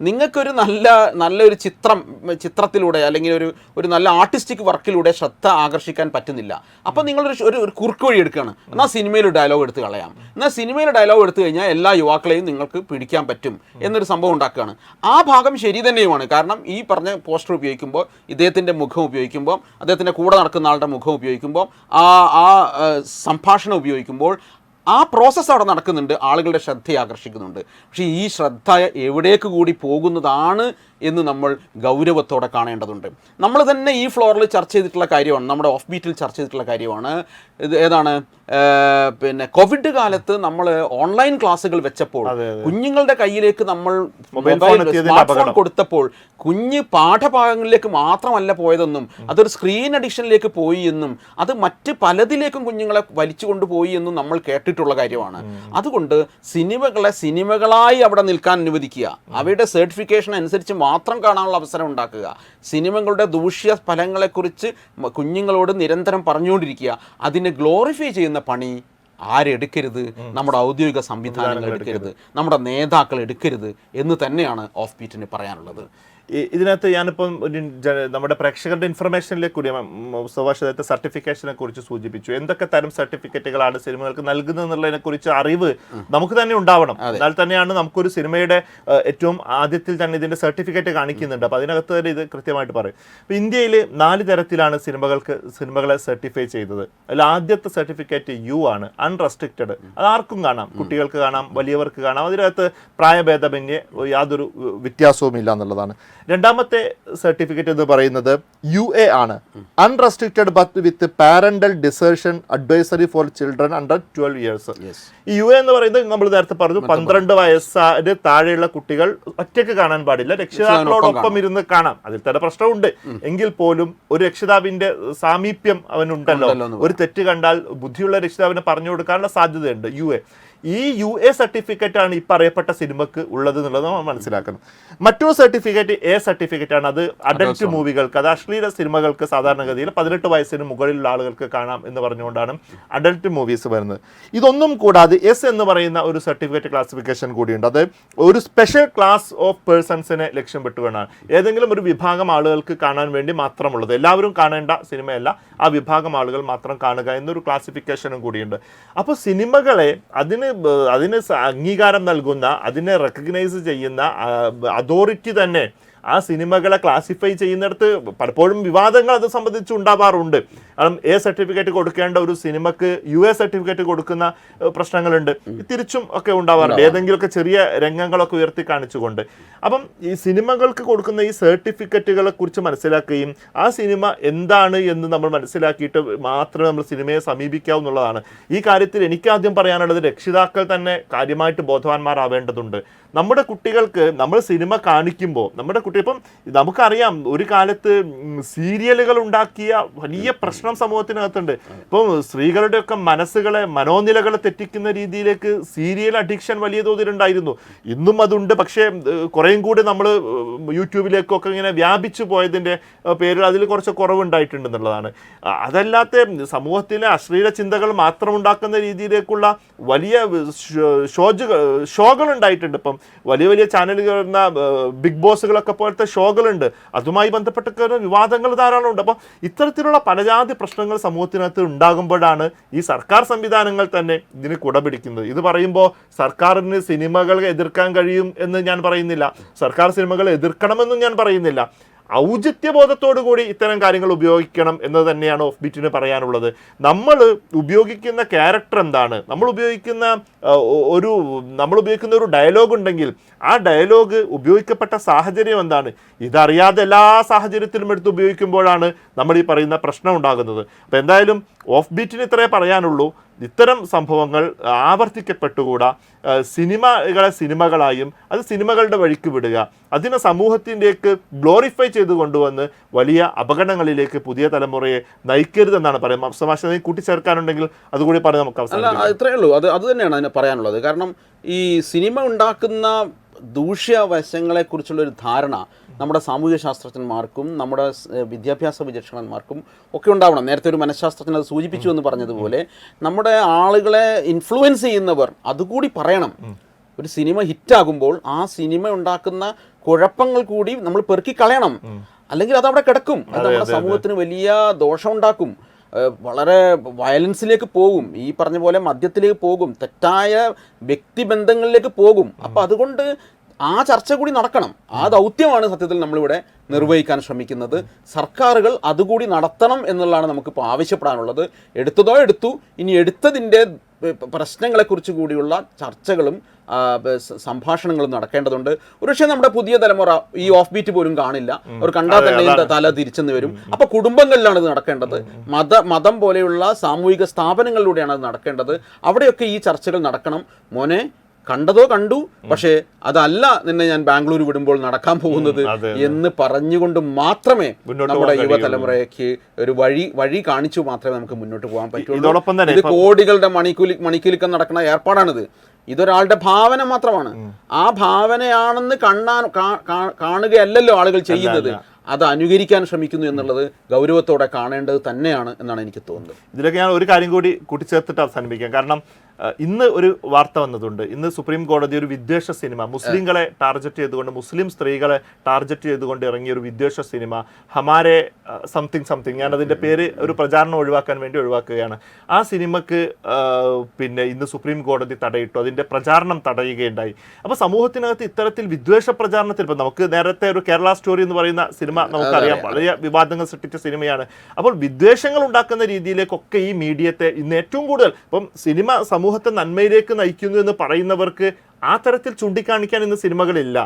നിങ്ങൾക്കൊരു നല്ല നല്ലൊരു ചിത്രം ചിത്രത്തിലൂടെ അല്ലെങ്കിൽ ഒരു ഒരു നല്ല ആർട്ടിസ്റ്റിക് വർക്കിലൂടെ ശ്രദ്ധ ആകർഷിക്കാൻ പറ്റുന്നില്ല. അപ്പം നിങ്ങളൊരു ഒരു ഒരു കുറുക്ക് വഴി എടുക്കുകയാണ്. എന്നാൽ സിനിമയിൽ ഡയലോഗ് എടുത്ത് കളയാം. എന്നാൽ സിനിമയിൽ ഡയലോഗ് എടുത്തു കഴിഞ്ഞാൽ എല്ലാ യുവാക്കളെയും നിങ്ങൾക്ക് പിടിക്കാൻ പറ്റും എന്നൊരു സംഭവം ഉണ്ടാക്കുകയാണ്. ആ ഭാഗം ശരി തന്നെയുമാണ്. കാരണം ഈ പറഞ്ഞ പോസ്റ്റർ ഉപയോഗിക്കുമ്പോൾ ഇദ്ദേഹത്തിന്റെ മുഖം ഉപയോഗിക്കുമ്പോൾ അദ്ദേഹത്തിന്റെ കൂടെ നടക്കുന്ന ആളുടെ മുഖം ഉപയോഗിക്കുമ്പോൾ ആ ആ, സംഭാഷണം ഉപയോഗിക്കുമ്പോൾ ആ പ്രോസസ്സ് അവിടെ നടക്കുന്നുണ്ട് ആളുകളുടെ ശ്രദ്ധയെ ആകർഷിക്കുന്നുണ്ട്. പക്ഷേ ഈ ശ്രദ്ധ എവിടേക്ക് കൂടി പോകുന്നതാണ് എന്ന് നമ്മൾ ഗൗരവത്തോടെ കാണേണ്ടതുണ്ട്. നമ്മൾ തന്നെ ഈ ഫ്ലോറിൽ ചർച്ച ചെയ്തിട്ടുള്ള കാര്യമാണ് നമ്മുടെ ഓഫ് ബീറ്റിൽ ചർച്ച ചെയ്തിട്ടുള്ള കാര്യമാണ്. ഇത് ഏതാണ്? പിന്നെ കോവിഡ് കാലത്ത് നമ്മൾ ഓൺലൈൻ ക്ലാസ്സുകൾ വെച്ചപ്പോൾ. കുഞ്ഞുങ്ങളുടെ കയ്യിലേക്ക് നമ്മൾ മൊബൈൽ സ്മാർട്ട് ഫോൺ കൊടുത്തപ്പോൾ കുഞ്ഞ് പാഠഭാഗങ്ങളിലേക്ക് മാത്രമല്ല പോയതെന്നും അതൊരു സ്ക്രീൻ അഡിക്ഷനിലേക്ക് പോയി എന്നും അത് മറ്റ് പലതിലേക്കും കുഞ്ഞുങ്ങളെ വലിച്ചു കൊണ്ടുപോയി എന്നും നമ്മൾ കേട്ടിട്ടുള്ള കാര്യമാണ്. അതുകൊണ്ട് സിനിമകളെ സിനിമകളായി അവിടെ നിൽക്കാൻ അനുവദിക്കുക. അവയുടെ സർട്ടിഫിക്കേഷൻ അനുസരിച്ച് മാത്രം കാണാനുള്ള അവസരം ഉണ്ടാക്കുക. സിനിമകളുടെ ദൂഷ്യ ഫലങ്ങളെക്കുറിച്ച് കുഞ്ഞുങ്ങളോട് നിരന്തരം പറഞ്ഞുകൊണ്ടിരിക്കുക. അതിനെ ഗ്ലോറിഫൈ ചെയ്യുന്ന പണി ആരെടുക്കരുത്? നമ്മുടെ ഔദ്യോഗിക സംവിധാനങ്ങൾ എടുക്കരുത്. നമ്മുടെ നേതാക്കൾ എടുക്കരുത് എന്ന് തന്നെയാണ് ഓഫ് ബീറ്റിന് പറയാനുള്ളത്. ഇതിനകത്ത് ഞാനിപ്പം നമ്മുടെ പ്രേക്ഷകരുടെ ഇൻഫർമേഷനിലേക്ക് കൂടി സുഭാഷിതത്തെ സർട്ടിഫിക്കേഷനെ കുറിച്ച് സൂചിപ്പിച്ചു. എന്തൊക്കെ തരം സർട്ടിഫിക്കറ്റുകളാണ് സിനിമകൾക്ക് നൽകുന്നത് എന്നുള്ളതിനെ കുറിച്ച് അറിവ് നമുക്ക് തന്നെ ഉണ്ടാവണം. എന്നാൽ തന്നെയാണ് നമുക്കൊരു സിനിമയുടെ ഏറ്റവും ആദ്യത്തിൽ തന്നെ ഇതിന്റെ സർട്ടിഫിക്കറ്റ് കാണിക്കുന്നുണ്ട്. അപ്പൊ അതിനകത്ത് തന്നെ ഇത് കൃത്യമായിട്ട് പറയും. അപ്പൊ ഇന്ത്യയിൽ നാല് തരത്തിലാണ് സിനിമകൾക്ക് സിനിമകളെ സർട്ടിഫൈ ചെയ്തത്. അതിൽ ആദ്യത്തെ സർട്ടിഫിക്കറ്റ് യു ആണ്. അൺറെസ്ട്രിക്റ്റഡ് അത് ആർക്കും കാണാം. കുട്ടികൾക്ക് കാണാം വലിയവർക്ക് കാണാം. അതിനകത്ത് പ്രായഭേദമന്യേ യാതൊരു വ്യത്യാസവും ഇല്ല എന്നുള്ളതാണ്. രണ്ടാമത്തെ സർട്ടിഫിക്കറ്റ് എന്ന് പറയുന്നത് യു എ ആണ്. Unrestricted but with parental discretion advisory for children under twelve years ഈ യു എ എന്ന് പറയുന്നത് നമ്മൾ നേരത്തെ പറഞ്ഞു പന്ത്രണ്ട് വയസ്സിന് താഴെയുള്ള കുട്ടികൾ ഒറ്റയ്ക്ക് കാണാൻ പാടില്ല. രക്ഷിതാക്കളോടൊപ്പം ഇരുന്ന് കാണാം. അതിൽ തന്നെ പ്രശ്നമുണ്ട്. എങ്കിൽ പോലും ഒരു രക്ഷിതാവിന്റെ സാമീപ്യം അവനുണ്ടല്ലോ. ഒരു തെറ്റ് കണ്ടാൽ ബുദ്ധിയുള്ള രക്ഷിതാവിനെ പറഞ്ഞു കൊടുക്കാനുള്ള സാധ്യതയുണ്ട് യു എ. ഈ യു എ സർട്ടിഫിക്കറ്റ് ആണ് ഈ പറയപ്പെട്ട സിനിമക്ക് ഉള്ളത് എന്നുള്ളത് നമ്മൾ മനസ്സിലാക്കണം മറ്റൊരു സർട്ടിഫിക്കറ്റ് എ സർട്ടിഫിക്കറ്റ് ആണ്. അത് അഡൽറ്റ് മൂവികൾക്ക് അത് അശ്ലീല സിനിമകൾക്ക് സാധാരണഗതിയിൽ പതിനെട്ട് വയസ്സിന് മുകളിലുള്ള ആളുകൾക്ക് കാണാം എന്ന് പറഞ്ഞുകൊണ്ടാണ് അഡൽറ്റ് മൂവീസ് വരുന്നത്. ഇതൊന്നും കൂടാതെ എസ് എന്ന് പറയുന്ന ഒരു സർട്ടിഫിക്കറ്റ് ക്ലാസിഫിക്കേഷൻ കൂടിയുണ്ട്. അത് ഒരു സ്പെഷ്യൽ ക്ലാസ് ഓഫ് പേഴ്സൺസിനെ ലക്ഷ്യം പെട്ടുകൊണ്ടാണ്. ഏതെങ്കിലും ഒരു വിഭാഗം ആളുകൾക്ക് കാണാൻ വേണ്ടി മാത്രമുള്ളത്. എല്ലാവരും കാണേണ്ട സിനിമയല്ല. ആ വിഭാഗം ആളുകൾ മാത്രം കാണുക എന്നൊരു ക്ലാസിഫിക്കേഷനും കൂടിയുണ്ട്. അപ്പോൾ സിനിമകളെ അതിന് അതിന് അംഗീകാരം നൽകുന്ന അതിനെ റെക്കഗ്നൈസ് ചെയ്യുന്ന അതോറിറ്റി തന്നെ ആ സിനിമകളെ ക്ലാസിഫൈ ചെയ്യുന്നിടത്ത് പലപ്പോഴും വിവാദങ്ങൾ അത് സംബന്ധിച്ച് ഉണ്ടാവാറുണ്ട്. കാരണം എ സർട്ടിഫിക്കറ്റ് കൊടുക്കേണ്ട ഒരു സിനിമക്ക് യു എ സർട്ടിഫിക്കറ്റ് കൊടുക്കുന്ന പ്രശ്നങ്ങളുണ്ട്. തിരിച്ചും ഒക്കെ ഉണ്ടാവാറുണ്ട്. ഏതെങ്കിലുമൊക്കെ ചെറിയ രംഗങ്ങളൊക്കെ ഉയർത്തി കാണിച്ചുകൊണ്ട്. അപ്പം ഈ സിനിമകൾക്ക് കൊടുക്കുന്ന ഈ സർട്ടിഫിക്കറ്റുകളെ കുറിച്ച് മനസ്സിലാക്കുകയും ആ സിനിമ എന്താണ് എന്ന് നമ്മൾ മനസ്സിലാക്കിയിട്ട് മാത്രമേ നമ്മൾ സിനിമയെ സമീപിക്കാവൂ എന്നുള്ളതാണ്. ഈ കാര്യത്തിൽ എനിക്ക് ആദ്യം പറയാനുള്ളത് രക്ഷിതാക്കൾ തന്നെ കാര്യമായിട്ട് ബോധവാന്മാരാവേണ്ടതുണ്ട്. നമ്മുടെ കുട്ടികൾക്ക് നമ്മൾ സിനിമ കാണിക്കുമ്പോൾ നമ്മുടെ കുട്ടി ഇപ്പം നമുക്കറിയാം ഒരു കാലത്ത് സീരിയലുകൾ ഉണ്ടാക്കിയ വലിയ പ്രശ്നം സമൂഹത്തിനകത്തുണ്ട്. ഇപ്പം സ്ത്രീകളുടെയൊക്കെ മനസ്സുകളെ മനോനിലകളെ തെറ്റിക്കുന്ന രീതിയിലേക്ക് സീരിയൽ അഡിക്ഷൻ വലിയ തോതിലുണ്ടായിരുന്നു ഇന്നും അതുണ്ട്. പക്ഷേ കുറേയും കൂടി നമ്മൾ യൂട്യൂബിലേക്കൊക്കെ ഇങ്ങനെ വ്യാപിച്ചു പോയതിന്റെ പേരിൽ അതിൽ കുറച്ച് കുറവുണ്ടായിട്ടുണ്ട് എന്നുള്ളതാണ്. അതല്ലാത്ത സമൂഹത്തിലെ അശ്ലീല ചിന്തകൾ മാത്രം ഉണ്ടാക്കുന്ന രീതിയിലേക്കുള്ള വലിയ ഷോജുകൾ ഷോകൾ ഉണ്ടായിട്ടുണ്ട് ഇപ്പം. വലിയ വലിയ ചാനലുകൾ വരുന്ന ബിഗ് ബോസുകളൊക്കെ പോലത്തെ ഷോകളുണ്ട്. അതുമായി ബന്ധപ്പെട്ട വിവാദങ്ങൾ ധാരാളം ഉണ്ട് അപ്പം ഇത്തരത്തിലുള്ള പലജാതി പ്രശ്നങ്ങൾ സമൂഹത്തിനകത്ത് ഉണ്ടാകുമ്പോഴാണ് ഈ സർക്കാർ സംവിധാനങ്ങൾ തന്നെ ഇതിന് കുടപിടിക്കുന്നത്. ഇത് പറയുമ്പോൾ സർക്കാരിന് സിനിമകൾ എതിർക്കാൻ കഴിയും എന്ന് ഞാൻ പറയുന്നില്ല. സർക്കാർ സിനിമകൾ എതിർക്കണമെന്നും ഞാൻ പറയുന്നില്ല. ഔചിത്യബോധത്തോടു കൂടി ഇത്തരം കാര്യങ്ങൾ ഉപയോഗിക്കണം എന്ന് തന്നെയാണ് ഓഫ് ബീറ്റിന് പറയാനുള്ളത്. നമ്മൾ ഉപയോഗിക്കുന്ന ക്യാരക്ടർ എന്താണ്? നമ്മൾ ഉപയോഗിക്കുന്ന ഒരു നമ്മൾ ഉപയോഗിക്കുന്ന ഒരു ഡയലോഗ് ഉണ്ടെങ്കിൽ ആ ഡയലോഗ് ഉപയോഗിക്കപ്പെട്ട സാഹചര്യം എന്താണ്? ഇതറിയാതെ എല്ലാ സാഹചര്യത്തിലും എടുത്ത് ഉപയോഗിക്കുമ്പോഴാണ് നമ്മൾ ഈ പറയുന്ന പ്രശ്നം ഉണ്ടാകുന്നത്. അപ്പോൾ എന്തായാലും ഓഫ് ബീറ്റിന് ഇത്രേ പറയാനുള്ളൂ. ഇത്തരം സംഭവങ്ങൾ ആവർത്തിക്കപ്പെട്ടുകൂടാ. സിനിമകളെ സിനിമകളായും അത് സിനിമകളുടെ വഴിക്ക് വിടുക. അതിനെ സമൂഹത്തിന്റെക്ക് ഗ്ലോറിഫൈ ചെയ്ത് കൊണ്ടുവന്ന് വലിയ അപകടങ്ങളിലേക്ക് പുതിയ തലമുറയെ നയിക്കരുതെന്നാണ് പറയുന്നത്. സമാശ കൂട്ടിച്ചേർക്കാനുണ്ടെങ്കിൽ അതുകൂടി പറഞ്ഞ് നമുക്ക് അവസാനം അത്രയേ ഇത്രയേ ഉള്ളൂ. അത് അത് തന്നെയാണ് അതിന് പറയാനുള്ളത്. കാരണം ഈ സിനിമ ഉണ്ടാക്കുന്ന ദൂഷ്യവശങ്ങളെക്കുറിച്ചുള്ള ഒരു ധാരണ നമ്മുടെ സാമൂഹ്യ ശാസ്ത്രജ്ഞന്മാർക്കും നമ്മുടെ വിദ്യാഭ്യാസ വിചക്ഷണന്മാർക്കും ഒക്കെ ഉണ്ടാവണം. നേരത്തെ ഒരു മനഃശാസ്ത്രജ്ഞൻ അത് സൂചിപ്പിച്ചു എന്ന് പറഞ്ഞതുപോലെ നമ്മുടെ ആളുകളെ ഇൻഫ്ലുവൻസ് ചെയ്യുന്നവർ അതുകൂടി പറയണം. ഒരു സിനിമ ഹിറ്റാകുമ്പോൾ ആ സിനിമ ഉണ്ടാക്കുന്ന കുഴപ്പങ്ങൾ കൂടി നമ്മൾ പെറുക്കി കളയണം. അല്ലെങ്കിൽ അത് അവിടെ കിടക്കും. അത് നമ്മുടെ സമൂഹത്തിന് വലിയ ദോഷമുണ്ടാക്കും. ഉണ്ടാക്കും വളരെ വയലൻസിലേക്ക് പോകും. ഈ പറഞ്ഞ പോലെ മദ്യത്തിലേക്ക് പോകും. തെറ്റായ വ്യക്തിബന്ധങ്ങളിലേക്ക് പോകും. അപ്പം അതുകൊണ്ട് ആ ചർച്ച കൂടി നടക്കണം. ആ ദൗത്യമാണ് സത്യത്തിൽ നമ്മളിവിടെ നിർവഹിക്കാൻ ശ്രമിക്കുന്നത്. സർക്കാരുകൾ അതുകൂടി നടത്തണം എന്നുള്ളതാണ് നമുക്കിപ്പോൾ ആവശ്യപ്പെടാനുള്ളത്. എടുത്തതോ എടുത്തു. ഇനി എടുത്തതിന്റെ പ്രശ്നങ്ങളെക്കുറിച്ച് കൂടിയുള്ള ചർച്ചകളും സംഭാഷണങ്ങളും നടക്കേണ്ടതുണ്ട്. ഒരുപക്ഷെ നമ്മുടെ പുതിയ തലമുറ ഈ ഓഫ് ബീറ്റ് പോലും കാണില്ല. അവർ കണ്ടാൽ തന്നെ തല തിരിച്ചെന്ന് വരും. അപ്പൊ കുടുംബങ്ങളിലാണ് ഇത് നടക്കേണ്ടത്. മത മതം പോലെയുള്ള സാമൂഹിക സ്ഥാപനങ്ങളിലൂടെയാണ് അത് നടക്കേണ്ടത്. അവിടെയൊക്കെ ഈ ചർച്ചകൾ നടക്കണം. മോനെ കണ്ടതോ കണ്ടു പക്ഷേ അതല്ല നിന്നെ ഞാൻ ബാംഗ്ലൂർ വിടുമ്പോൾ നടക്കാൻ പോകുന്നത് എന്ന് പറഞ്ഞുകൊണ്ട് മാത്രമേ നമ്മുടെ യുവതലമുറയ്ക്ക് ഒരു വഴി വഴി കാണിച്ചു മാത്രമേ നമുക്ക് മുന്നോട്ട് പോകാൻ പറ്റുള്ളൂ. ഇത് കോടികളുടെ മണിക്കൂലി മണിക്കൂലിക്കം നടക്കുന്ന ഏർപ്പാടാണിത്. ഇതൊരാളുടെ ഭാവന മാത്രമാണ്. ആ ഭാവനയാണെന്ന് കണ്ണാൻ കാണുകയല്ലല്ലോ ആളുകൾ ചെയ്യുന്നത്. അത് അനുകരിക്കാൻ ശ്രമിക്കുന്നു എന്നുള്ളത് ഗൗരവത്തോടെ കാണേണ്ടത് തന്നെയാണ് എന്നാണ് എനിക്ക് തോന്നുന്നത്. ഇതിലൊക്കെ ഞാൻ ഒരു കാര്യം കൂടി കൂട്ടിച്ചേർത്തിട്ട് അവസാനിപ്പിക്കാം. കാരണം ഇന്ന് ഒരു വാർത്ത വന്നതുണ്ട്. ഇന്ന് സുപ്രീം കോടതി ഒരു വിദ്വേഷ സിനിമ മുസ്ലിങ്ങളെ ടാർഗറ്റ് ചെയ്തുകൊണ്ട് മുസ്ലിം സ്ത്രീകളെ ടാർഗറ്റ് ചെയ്തുകൊണ്ട് ഇറങ്ങിയ ഒരു വിദ്വേഷ സിനിമ ഹമാരെ സംതിങ് സംതിങ് ഞാൻ അതിന്റെ പേര് ഒരു പ്രചാരണം ഒഴിവാക്കാൻ വേണ്ടി ഒഴിവാക്കുകയാണ്. ആ സിനിമക്ക് പിന്നെ ഇന്ന് സുപ്രീം കോടതി തടയിട്ടു അതിന്റെ പ്രചാരണം തടയുകയുണ്ടായി. അപ്പോൾ സമൂഹത്തിനകത്ത് ഇത്തരത്തിൽ വിദ്വേഷ പ്രചാരണത്തിൽ ഇപ്പം നമുക്ക് നേരത്തെ ഒരു കേരള സ്റ്റോറി എന്ന് പറയുന്ന സിനിമ നമുക്കറിയാം. വളരെ വിവാദങ്ങൾ സൃഷ്ടിച്ച സിനിമയാണ്. അപ്പോൾ വിദ്വേഷങ്ങൾ ഉണ്ടാക്കുന്ന രീതിയിലേക്കൊക്കെ ഈ മീഡിയത്തെ ഇന്ന് ഏറ്റവും കൂടുതൽ ഇപ്പം സിനിമ സമൂഹത്തെ നന്മയിലേക്ക് നയിക്കുന്നു എന്ന് പറയുന്നവർക്ക് ആ തരത്തിൽ ചൂണ്ടിക്കാണിക്കാൻ ഇന്ന് സിനിമകളില്ല.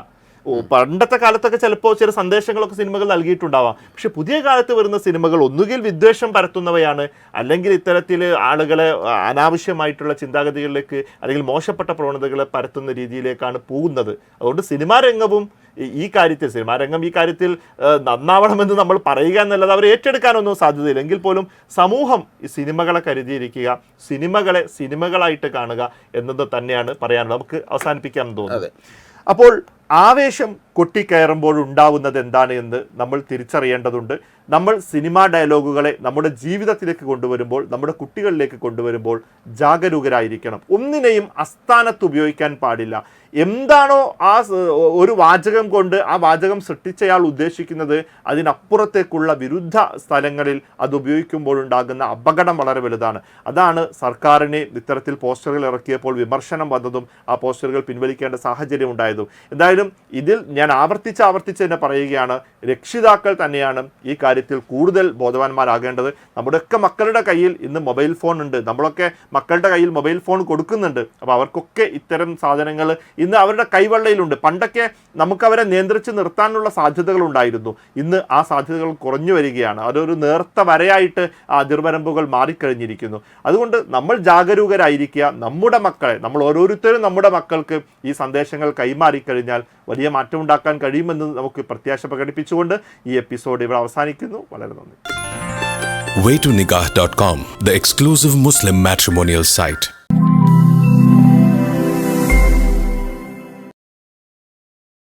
പണ്ടത്തെ കാലത്തൊക്കെ ചിലപ്പോൾ ചില സന്ദേശങ്ങളൊക്കെ സിനിമകൾ നൽകിയിട്ടുണ്ടാവാം. പക്ഷെ പുതിയ കാലത്ത് വരുന്ന സിനിമകൾ ഒന്നുകിൽ വിദ്വേഷം പരത്തുന്നവയാണ് അല്ലെങ്കിൽ ഇത്തരത്തിൽ ആളുകളെ അനാവശ്യമായിട്ടുള്ള ചിന്താഗതികളിലേക്ക് അല്ലെങ്കിൽ മോശപ്പെട്ട പ്രവണതകളെ പരത്തുന്ന രീതിയിലേക്കാണ് പോകുന്നത്. അതുകൊണ്ട് സിനിമാ രംഗവും ഈ- കാര്യത്തിൽ സിനിമാ രംഗം ഈ കാര്യത്തിൽ നന്നാവണമെന്ന് നമ്മൾ പറയുക എന്നല്ലാതെ അവർ ഏറ്റെടുക്കാനൊന്നും സാധ്യതയില്ല. എങ്കിൽ പോലും സമൂഹം ഈ സിനിമകളെ കരുതിയിരിക്കുക സിനിമകളെ സിനിമകളായിട്ട് കാണുക എന്നത് തന്നെയാണ് പറയാനുള്ളത്. നമുക്ക് അവസാനിപ്പിക്കാൻ തോന്നുന്നത് അപ്പോൾ ആവേശം കൊട്ടിക്കയറുമ്പോൾ ഉണ്ടാവുന്നത് എന്താണ് എന്ന് നമ്മൾ തിരിച്ചറിയേണ്ടതുണ്ട്. നമ്മൾ സിനിമാ ഡയലോഗുകളെ നമ്മുടെ ജീവിതത്തിലേക്ക് കൊണ്ടുവരുമ്പോൾ നമ്മുടെ കുട്ടികളിലേക്ക് കൊണ്ടുവരുമ്പോൾ ജാഗരൂകരായിരിക്കണം. ഒന്നിനെയും അസ്ഥാനത്ത് ഉപയോഗിക്കാൻ പാടില്ല. എന്താണോ ആ ഒരു വാചകം കൊണ്ട് ആ വാചകം സൃഷ്ടിച്ചയാൾ ഉദ്ദേശിക്കുന്നത് അതിനപ്പുറത്തേക്കുള്ള വിരുദ്ധ സ്ഥലങ്ങളിൽ അത് ഉപയോഗിക്കുമ്പോൾ ഉണ്ടാകുന്ന അപകടം വളരെ വലുതാണ്. അതാണ് സർക്കാരിനെ ഇത്തരത്തിൽ പോസ്റ്ററുകൾ ഇറക്കിയപ്പോൾ വിമർശനം വന്നതും ആ പോസ്റ്ററുകൾ പിൻവലിക്കേണ്ട സാഹചര്യം ഉണ്ടായതും. എന്തായാലും ഇതിൽ ഞാൻ ആവർത്തിച്ച് ആവർത്തിച്ച് തന്നെ പറയുകയാണ് രക്ഷിതാക്കൾ തന്നെയാണ് ഈ കാര്യത്തിൽ കൂടുതൽ ബോധവാന്മാരാകേണ്ടത്. നമ്മുടെയൊക്കെ മക്കളുടെ കയ്യിൽ ഇന്ന് മൊബൈൽ ഫോൺ ഉണ്ട്. നമ്മളൊക്കെ മക്കളുടെ കയ്യിൽ മൊബൈൽ ഫോൺ കൊടുക്കുന്നുണ്ട്. അപ്പോൾ അവർക്കൊക്കെ ഇത്തരം സാധനങ്ങൾ ഇന്ന് അവരുടെ കൈവെള്ളയിലുണ്ട്. പണ്ടൊക്കെ നമുക്കവരെ നിയന്ത്രിച്ച് നിർത്താനുള്ള സാധ്യതകൾ ഉണ്ടായിരുന്നു. ഇന്ന് ആ സാധ്യതകൾ കുറഞ്ഞു വരികയാണ്. അതൊരു നേർത്ത വരയായിട്ട് ആ അതിർവരമ്പുകൾ മാറിക്കഴിഞ്ഞിരിക്കുന്നു. അതുകൊണ്ട് നമ്മൾ ജാഗരൂകരായിരിക്കുക. നമ്മുടെ മക്കളെ നമ്മൾ ഓരോരുത്തരും നമ്മുടെ മക്കൾക്ക് ഈ സന്ദേശങ്ങൾ കൈമാറിക്കഴിഞ്ഞാൽ വലിയ മാറ്റം ഉണ്ടാക്കാൻ കഴിയുമെന്ന് നമുക്ക് പ്രത്യാശ പ്രകടിപ്പിച്ചുകൊണ്ട് ഈ എപ്പിസോഡ് ഇവിടെ അവസാനിക്കുന്നു വളരെ നന്ദി waytonikah.com, the exclusive Muslim matrimonial site.